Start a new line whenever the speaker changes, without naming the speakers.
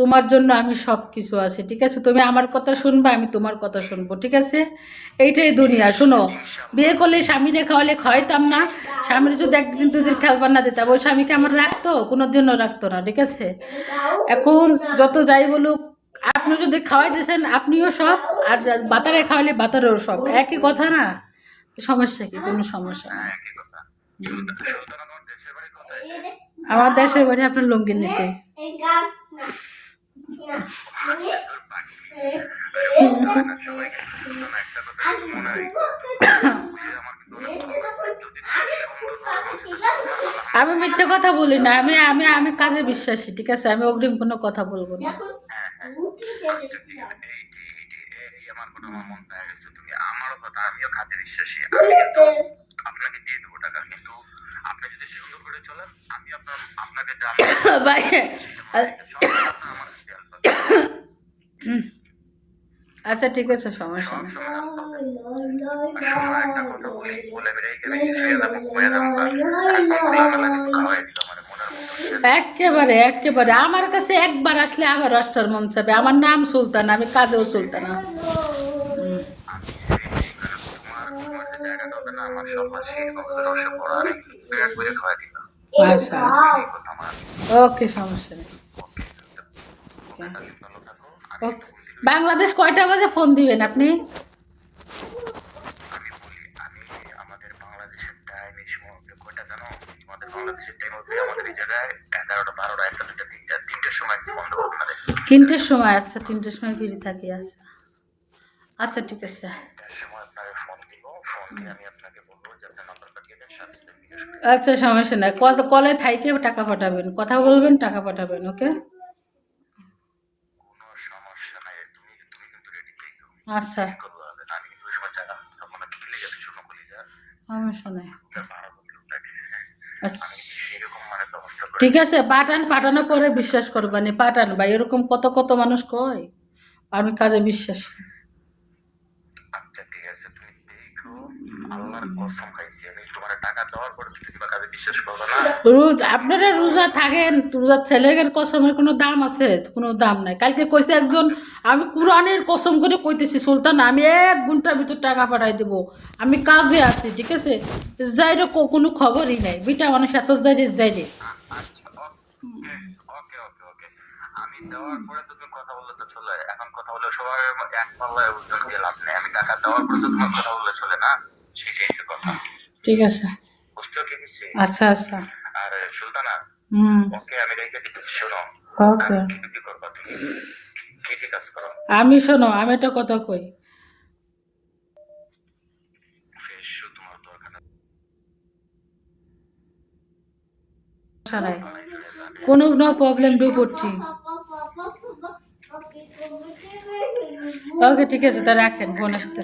তোমার জন্য আমি সব কিছু আছে ঠিক আছে? তুমি আমার কথা শুনবা আমি তোমার কথা শুনব ঠিক আছে? এইটাই দুনিয়া শোনো। বিয়ে করলে স্বামীরে খাওয়ালে খাওয়াইতাম না। স্বামীর যদি একদিন দুদিন খাবার না দিতাম ওই স্বামীকে আমার রাখতো কোনো জন্য রাখতো না ঠিক আছে? এখন যত যাই বলুক আপনি যদি খাওয়াই দিয়েছেন আপনিও সব আর বাতারে খাওয়ালে বাতারেও সব একই কথা না? সমস্যা কি? কোনো সমস্যা না।
আমার দেশের বাড়ি
আমার দেশের বাড়ি আপনার লঙ্গির নিচে
সবাইকে সুলতান একটা কথা মনে হয় সে আমার কিন্তু অনেক ভালো
আমি মিথ্যে কথা বলি না আমি আমি আমি কাজে বিশ্বাসী ঠিক আছে? আমি অগ্রিম কোনো কথা বলব না।
এই আমার কথা মন তুমি? আমারও কথা আমিও খাতে বিশ্বাসী। আমি কিন্তু আপনাকে দিয়ে দেবো টাকা কিন্তু আপনি যদি সুন্দর করে চলেন আমি আপনার আপনাকে যা
ভাই
আমার খেয়াল রাখব।
হুম। আচ্ছা ঠিক আছে সমস্যা নেই
সময় একটা কথা বলি বলে বেরিয়ে গেলে শুয়ে যাব ঘুমিয়ে যাব এখন খোলামেলা কিন্তু খাওয়াই দিল আমার মনের মতো
একেবারে একেবারে। আমার কাছে একবার আসলে আবার আসবার মন চাবে আমার নাম সুলতান, আমি কাজেও সুলতানা। আচ্ছা আচ্ছা। ওকে। বাংলাদেশ কয়টা বাজে ফোন দিবেন আপনি?
তিনটের সময়
আচ্ছা তিনটের সময় ফিরে থাকি আচ্ছা। আচ্ছা ঠিক আছে। আচ্ছা সমস্যা নাই। কল কলে থাইকে টাকা পাঠাবেন। কথা বলবেন টাকা পাঠাবেন ওকে? আচ্ছা। সমস্যা নাই আচ্ছা
আমি সেরকম মানে ব্যবস্থা করে
ঠিক আছে, পাঠান, পাঠানোর পরে বিশ্বাস করবানি পাঠান। ভাই, এরকম কত কত মানুষ কয়? আমি কাজে বিশ্বাস
আচ্ছা আল্লাহর কসম খাইছি, আমি তোমার টাকা দেওয়ার পরে তুমি তোমার কাছে বিশ্বাস করবে না
রোজ আপনারা রোজা থাকেন রোজা ছেলেদের কসমের কোনো দাম আছে? কোনো দাম নাই। কালকে কইছে একজন আমি কোরআনের কসম করে কইতেছি সুলতান আমি এক ঘণ্টার ভিতর টাকা পাঠাই দেব। আমি কাজে আছি ঠিক আছে? যাইরে কোনো খবরই নাই। বিটা মানুষ এত যাইরে যাইরে।
আমি দেওয়ার পরে তো তুমি কথা বললে তো চলে। এখন কথা বলে সবাই এক পাল্লায় ওজন দিয়ে লাভ নেই। আমি টাকা দেওয়ার পরে তো তোমার কথা বললে চলে না? সেটাই তো কথা।
ঠিক আছে। আচ্ছা আচ্ছা
আর সুলতানা
হুম
ওকে আমি শোনো
আমি শোনো আমি একটা কথা কই
নাই
কোনো প্রবলেম ডু করছি ওকে ঠিক আছে তা রাখেন ফোন আসতে